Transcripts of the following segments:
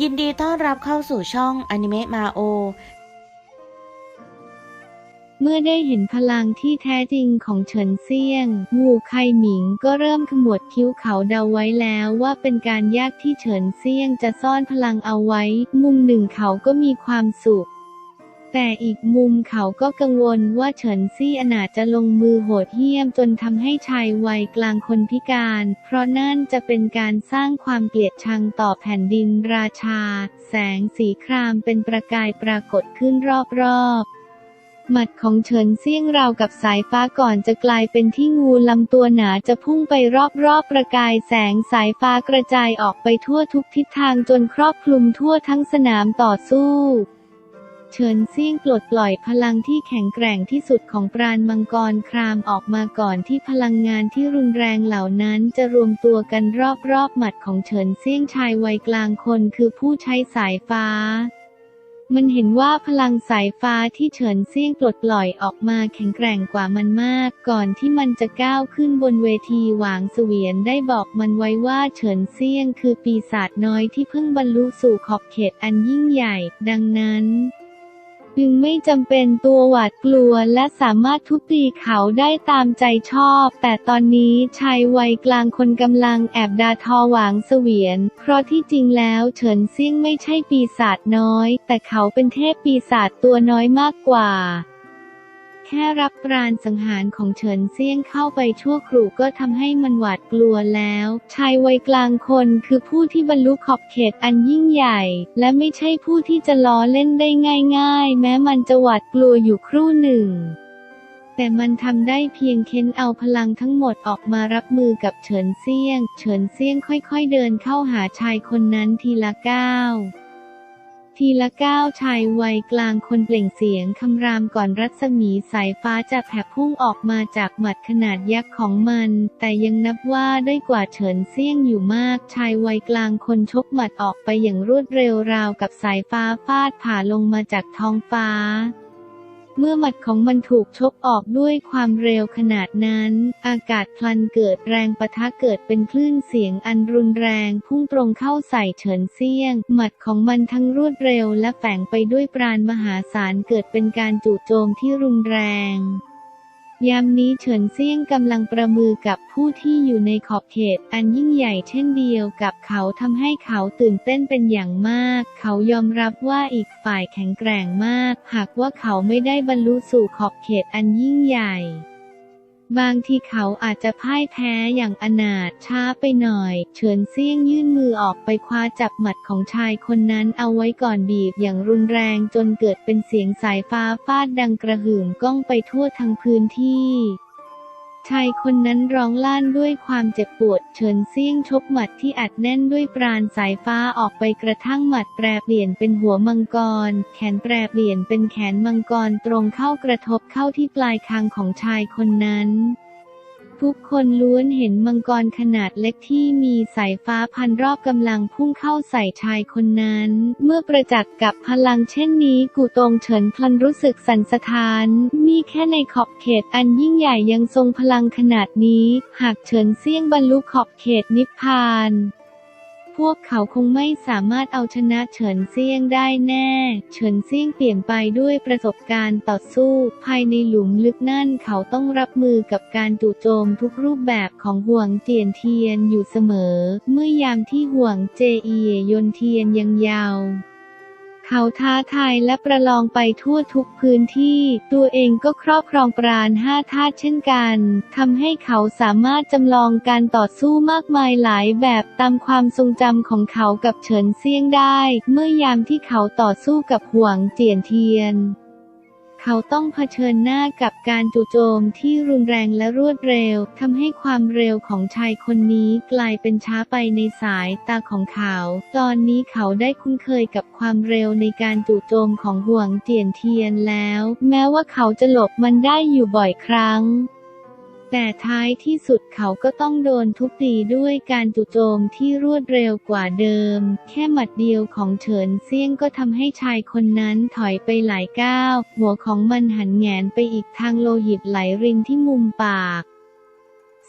ยินดีต้อนรับเข้าสู่ช่องอนิเมะมาโอ เมื่อได้เห็นพลังที่แท้จริงของเฉินเซี่ยง วูไคหมิงก็เริ่มขมวดคิ้วเขาเดาไว้แล้วว่าเป็นการยากที่เฉินเซี่ยงจะซ่อนพลังเอาไว้ มุมหนึ่งเขาก็มีความสุข แต่อีกมุมเขาก็กังวลว่าเฉินซี่อนาจจะลงมือโหดเหี้ยมจนทำให้ชายวัยกลางคนพิการ เพราะนั่นจะเป็นการสร้างความเกลียดชังต่อแผ่นดินราชา แสงสีครามเป็นประกายปรากฏขึ้นรอบๆหมัดของเฉินเซี่ยงราวกับสายฟ้าก่อนจะกลายเป็นที่งูลำตัวหนาจะพุ่งไปรอบๆประกายแสงสายฟ้ากระจายออกไปทั่วทุกทิศทางจนครอบคลุมทั่วทั้งสนามต่อสู้ เฉินเซี่ยงปลดปล่อยพลังที่แข็งแกร่งที่สุดของปราณมังกรครามออกมาก่อนที่พลังงานที่รุนแรงเหล่านั้นจะรวมตัวกันรอบๆหมัดของเฉินเซี่ยงชายวัยกลางคนคือผู้ใช้สายฟ้ามันเห็นว่าพลังสายฟ้าที่เฉินเซี่ยงปลดปล่อยออกมาแข็งแกร่งกว่ามันมาก ก่อนที่มันจะก้าวขึ้นบนเวทีหวางเสวียนได้บอกมันไว้ว่าเฉินเซี่ยงคือปีศาจน้อยที่เพิ่งบรรลุสู่ขอบเขตอันยิ่งใหญ่ ดังนั้น จึงไม่จำเป็นตัวหวาดกลัวและสามารถทุบตีเขาได้ตามใจชอบ แต่ตอนนี้ชายวัยกลางคนกำลังแอบดาทอหวางเสวียน เพราะที่จริงแล้วเฉินเซี่ยงไม่ใช่ปีศาจน้อย แต่เขาเป็นเทพปีศาจตัวน้อยมากกว่า ค่รับปราณสังหารของเฉินเซี่ยงเข้าไปชั่วครู่ก็ทำให้มันหวาดกลัวแล้ว ชายวัยกลางคนคือผู้ที่บรรลุขอบเขตอันยิ่งใหญ่ และไม่ใช่ผู้ที่จะล้อเล่นได้ง่าย ๆ แม้มันจะหวาดกลัวอยู่ครู่หนึ่งแต่มันทำได้เพียงเค้นเอาพลังทั้งหมดออกมารับมือกับเฉินเซี่ยง เฉินเซี่ยงค่อยๆเดินเข้าหาชายคนนั้นทีละก้าว ทีละก้าวชายวัยกลางคนเปล่งเสียงคำรามก่อนรัศมีสายฟ้าจะแผ่พุ่งออกมาจากหมัดขนาดยักษ์ของมัน แต่ยังนับว่าได้กว่าเฉินเซี่ยงอยู่มาก ชายวัยกลางคนชกหมัดออกไปอย่างรวดเร็วราวกับสายฟ้าฟาดผ่าลงมาจากท้องฟ้า เมื่อหมัดของมันถูกชกออกด้วยความเร็วขนาดนั้น อากาศพลันเกิดแรงปะทะเกิดเป็นคลื่นเสียงอันรุนแรงพุ่งตรงเข้าใส่เฉินเซี่ยง หมัดของมันทั้งรวดเร็วและแฝงไปด้วยปราณมหาศาลเกิดเป็นการจู่โจมที่รุนแรง ยามนี้เฉินเซี่ยงกำลังประมือกับผู้ที่อยู่ในขอบเขตอันยิ่งใหญ่เช่นเดียวกับเขาทำให้เขาตื่นเต้นเป็นอย่างมาก เขายอมรับว่าอีกฝ่ายแข็งแกร่งมาก หากว่าเขาไม่ได้บรรลุสู่ขอบเขตอันยิ่งใหญ่ บางทีเขาอาจจะพ่ายแพ้อย่างอนาถช้าไปหน่อย เฉินเซี่ยงยื่นมือออกไปคว้าจับหมัดของชายคนนั้นเอาไว้ก่อนบีบอย่างรุนแรงจนเกิดเป็นเสียงสายฟ้าฟาดดังกระหึ่มก้องไปทั่วทั้งพื้นที่ ชายคนนั้นร้องลั่นด้วยความเจ็บปวด เฉินเซี่ยงชกหมัดที่อัดแน่นด้วยปราณสายฟ้าออกไปกระทั่งหมัดแปรเปลี่ยนเป็นหัวมังกร แขนแปรเปลี่ยนเป็นแขนมังกรตรงเข้ากระทบเข้าที่ปลายคางของชายคนนั้น ทุกคนล้วนเห็นมังกรขนาดเล็กที่มีสายฟ้าพันรอบกำลังพุ่งเข้าใส่ชายคนนั้น เมื่อประจักษ์กับพลังเช่นนี้กูตงเฉินพลันรู้สึกสั่นสะท้านมีแค่ในขอบเขตอันยิ่งใหญ่ยังทรงพลังขนาดนี้ หากเฉินเซี่ยงบรรลุขอบเขตนิพพาน พวกเขาคงไม่สามารถเอาชนะเฉินเซียงได้แน่ เฉินเซียงเปลี่ยนไปด้วยประสบการณ์ต่อสู้ ภายในหลุมลึกนั่นเขาต้องรับมือกับการจู่โจมทุกรูปแบบของห่วงเจียนเทียนอยู่เสมอ เมื่อยามที่ห่วงเจเอียยนเทียนยังยาว เขาท้าทายและประลองไปทั่วทุกพื้นที่ ตัวเองก็ครอบครองปราณห้าธาตุเช่นกันทำให้เขาสามารถจำลองการต่อสู้มากมายหลายแบบตามความทรงจำของเขากับเฉินเซียงได้ เมื่อยามที่เขาต่อสู้กับหวงเจียนเทียน เขาต้องเผชิญหน้ากับการจู่โจมที่รุนแรงและรวดเร็วทำให้ความเร็วของชายคนนี้กลายเป็นช้าไปในสายตาของเขา ตอนนี้เขาได้คุ้นเคยกับความเร็วในการจู่โจมของห่วงเจียนเทียนแล้ว แม้ว่าเขาจะหลบมันได้อยู่บ่อยครั้ง แต่ท้ายที่สุดเขาก็ต้องโดนทุบตีด้วยการจู่โจมที่รวดเร็วกว่าเดิม แค่หมัดเดียวของเฉินเซียงก็ทำให้ชายคนนั้นถอยไปหลายก้าว หัวของมันหันแงนไปอีกทางโลหิตไหลรินที่มุมปาก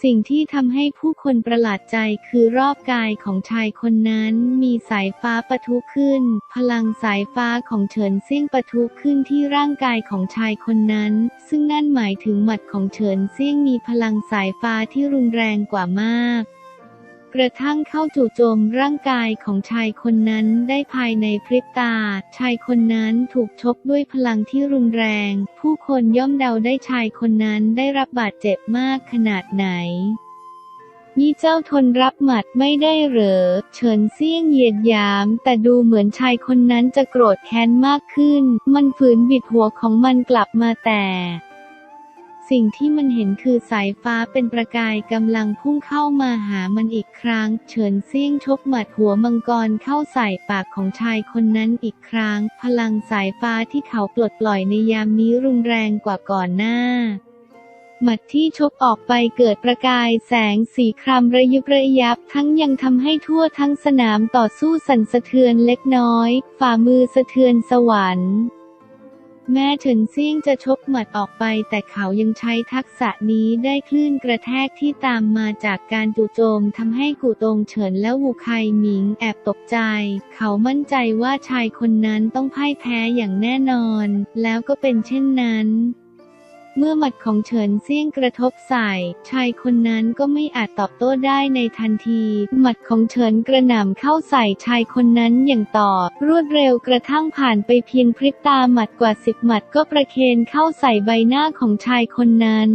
สิ่งที่ทำให้ผู้คนประหลาดใจคือรอบกายของชายคนนั้น มีสายฟ้าปะทุขึ้น พลังสายฟ้าของเฉินเซี่ยงปะทุขึ้นที่ร่างกายของชายคนนั้น ซึ่งนั่นหมายถึงหมัดของเฉินเซี่ยงมีพลังสายฟ้าที่รุนแรงกว่ามาก กระทั่งเข้าจู่โจมร่างกายของชายคนนั้นได้ภายในพริบตา ชายคนนั้นถูกชกด้วยพลังที่รุนแรง ผู้คนย่อมเดาได้ชายคนนั้นได้รับบาดเจ็บมากขนาดไหนยี่เจ้าทนรับหมัดไม่ได้เหรอ เฉินเซี่ยงเหยียดยาม แต่ดูเหมือนชายคนนั้นจะโกรธแค้นมากขึ้น มันฝืนบิดหัวของมันกลับมาแต่ สิ่งที่มันเห็นคือสายฟ้าเป็นประกายกำลังพุ่งเข้ามาหามันอีกครั้ง เฉินเซี่ยงชกหมัดหัวมังกรเข้าใส่ปากของชายคนนั้นอีกครั้ง พลังสายฟ้าที่เขาปลดปล่อยในยามนี้รุนแรงกว่าก่อนหน้าหมัดที่ชกออกไปเกิดประกายแสงสีครามระยุบระยับ ทั้งยังทำให้ทั่วทั้งสนามต่อสู้สั่นสะเทือนเล็กน้อย ฝ่ามือสะเทือนสวรรค์ แม้เฉินเซี่ยงจะชกหมัดออกไป แต่เขายังใช้ทักษะนี้ได้คลื่นกระแทกที่ตามมาจากการจู่โจมทำให้กูตงเฉินและวูไคหมิงแอบตกใจ เขามั่นใจว่าชายคนนั้นต้องพ่ายแพ้อย่างแน่นอน แล้วก็เป็นเช่นนั้น เมื่อหมัดของเฉินเซี่ยงกระทบใส่ ชายคนนั้นก็ไม่อาจตอบโต้ได้ในทันที หมัดของเฉินกระหน่ำเข้าใส่ชายคนนั้นอย่างต่อ รวดเร็วกระทั่งผ่านไปเพียงพริบตาหมัดกว่าสิบหมัดก็ประเคนเข้าใส่ใบหน้าของชายคนนั้น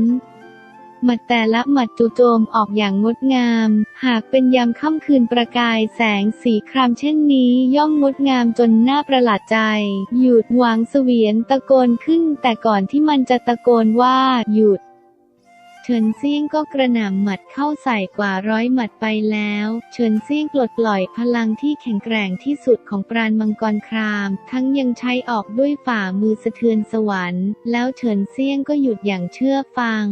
หมัดแต่ละหมัดจูโจมออกอย่างงดงาม หากเป็นยามค่ำคืนประกายแสงสีครามเช่นนี้ย่อมงดงามจนน่าประหลาดใจ หยุดหวางเสวียนตะโกนขึ้น แต่ก่อนที่มันจะตะโกนว่าหยุดเฉินเซี่ยงก็กระหน่ำหมัดเข้าใส่กว่าร้อยหมัดไปแล้ว เฉินเซี่ยงปลดปล่อยพลังที่แข็งแกร่งที่สุดของปราณมังกรคราม ทั้งยังใช้ออกด้วยฝ่ามือสะเทือนสวรรค์ แล้วเฉินเซี่ยงก็หยุดอย่างเชื่อฟัง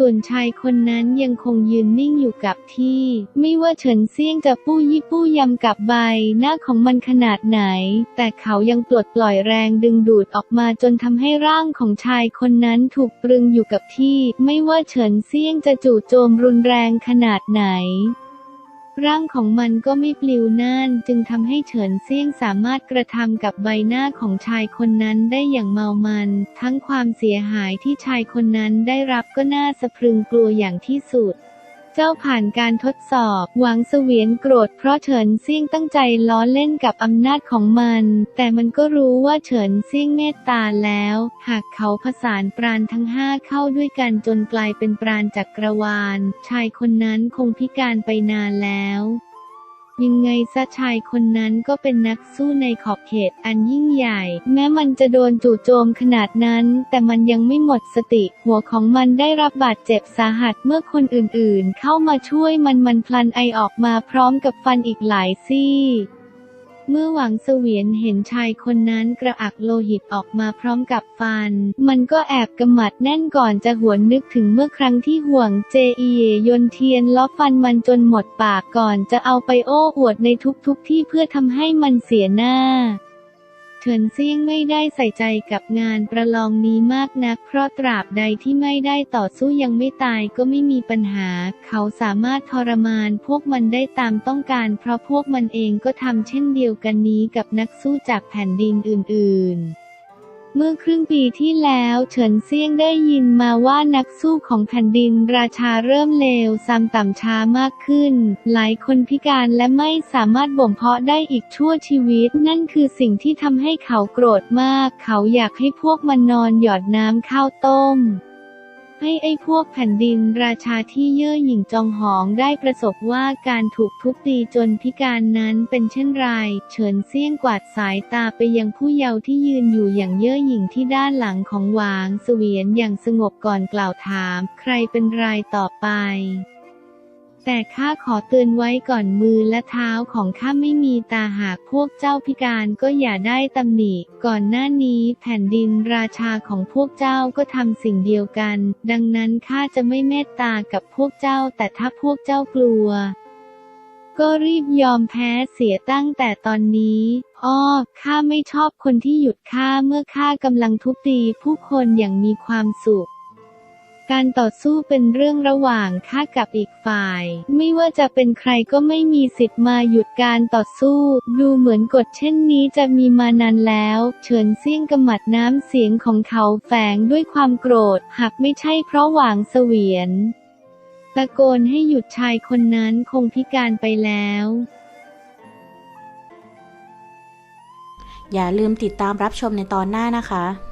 ส่วนชายคนนั้นยังคงยืนนิ่งอยู่กับที่ ไม่ว่าเฉินเซี่ยงจะปู้ยี่ปู้ยำกับใบหน้าของมันขนาดไหน แต่เขายังปลดปล่อยแรงดึงดูดออกมาจนทำให้ร่างของชายคนนั้นถูกตรึงอยู่กับที่ ไม่ว่าเฉินเซี่ยงจะจู่โจมรุนแรงขนาดไหน ร่างของมันก็ไม่ปลิวน่านจึงทำให้เฉินเซี่ยงสามารถกระทำกับใบหน้าของชายคนนั้นได้อย่างเมามัน ทั้งความเสียหายที่ชายคนนั้นได้รับก็น่าสะพรึงกลัวอย่างที่สุด เจ้าผ่านการทดสอบ หวังเสวียนโกรธเพราะเฉินเซี่ยงตั้งใจล้อเล่นกับอำนาจของมัน แต่มันก็รู้ว่าเฉินเซี่ยงเมตตาแล้ว หากเขาผสานปราณทั้งห้าเข้าด้วยกันจนกลายเป็นปราณจักรวาล ชายคนนั้นคงพิการไปนานแล้ว ยังไงซะชายคนนั้นก็เป็นนักสู้ในขอบเขตอันยิ่งใหญ่ แม้มันจะโดนจู่โจมขนาดนั้น แต่มันยังไม่หมดสติ หัวของมันได้รับบาดเจ็บสาหัสเมื่อคนอื่นๆ เข้ามาช่วยมันมันพลันไอออกมาพร้อมกับฟันอีกหลายซี่ เมื่อหวังเสวียนเห็นชายคนนั้นกระอักโลหิตออกมาพร้อมกับฟัน มันก็แอบกำมัดแน่นก่อนจะหวนนึกถึงเมื่อครั้งที่ห่วงเจอีเยยนเทียนล้อฟันมันจนหมดปากก่อนจะเอาไปโอ้อวดในทุกๆทที่เพื่อทำให้มันเสียหน้า ฉินเซี่ยงไม่ได้ใส่ใจกับงานประลองนี้มากนัก เพราะตราบใดที่ไม่ได้ต่อสู้ยังไม่ตายก็ไม่มีปัญหา เขาสามารถทรมานพวกมันได้ตามต้องการ เพราะพวกมันเองก็ทำเช่นเดียวกันนี้กับนักสู้จากแผ่นดินอื่น ๆ เมื่อครึ่งปีที่แล้วเฉินเซียงได้ยินมาว่านักสู้ของแผ่นดินราชาเริ่มเลวซ้ำต่ำช้ามากขึ้น หลายคนพิการและไม่สามารถบ่มเพาะได้อีกชั่วชีวิต นั่นคือสิ่งที่ทำให้เขาโกรธมาก เขาอยากให้พวกมันนอนหยอดน้ำข้าวต้ม ให้ไอ้พวกแผ่นดินราชาที่เย่อหยิ่งจองหองได้ประสบว่าการถูกทุบตีจนพิการนั้นเป็นเช่นไร เฉินเซี่ยงกวาดสายตาไปยังผู้เยาว์ที่ยืนอยู่อย่างเย่อหยิ่งที่ด้านหลังของหวางเสวียนอย่างสงบก่อนกล่าวถาม ใครเป็นรายต่อไป แต่ข้าขอเตือนไว้ก่อนมือและเท้าของข้าไม่มีตาหากพวกเจ้าพิการก็อย่าได้ตำหนิ ก่อนหน้านี้แผ่นดินราชาของพวกเจ้าก็ทำสิ่งเดียวกัน ดังนั้นข้าจะไม่เมตตากับพวกเจ้า แต่ถ้าพวกเจ้ากลัว ก็รีบยอมแพ้เสียตั้งแต่ตอนนี้อ้อข้าไม่ชอบคนที่หยุดข้าเมื่อข้ากำลังทุบตีผู้คนอย่างมีความสุข การต่อสู้เป็นเรื่องระหว่างข้ากับอีกฝ่าย ไม่ว่าจะเป็นใครก็ไม่มีสิทธิ์มาหยุดการต่อสู้ ดูเหมือนกฎเช่นนี้จะมีมานานแล้ว เฉินเซี่ยงกำมัดน้ำเสียงของเขาแฝงด้วยความโกรธ หากไม่ใช่เพราะหวางเสวียน ตะโกนให้หยุดชายคนนั้นคงพิการไปแล้วอย่าลืมติดตามรับชมในตอนหน้านะคะ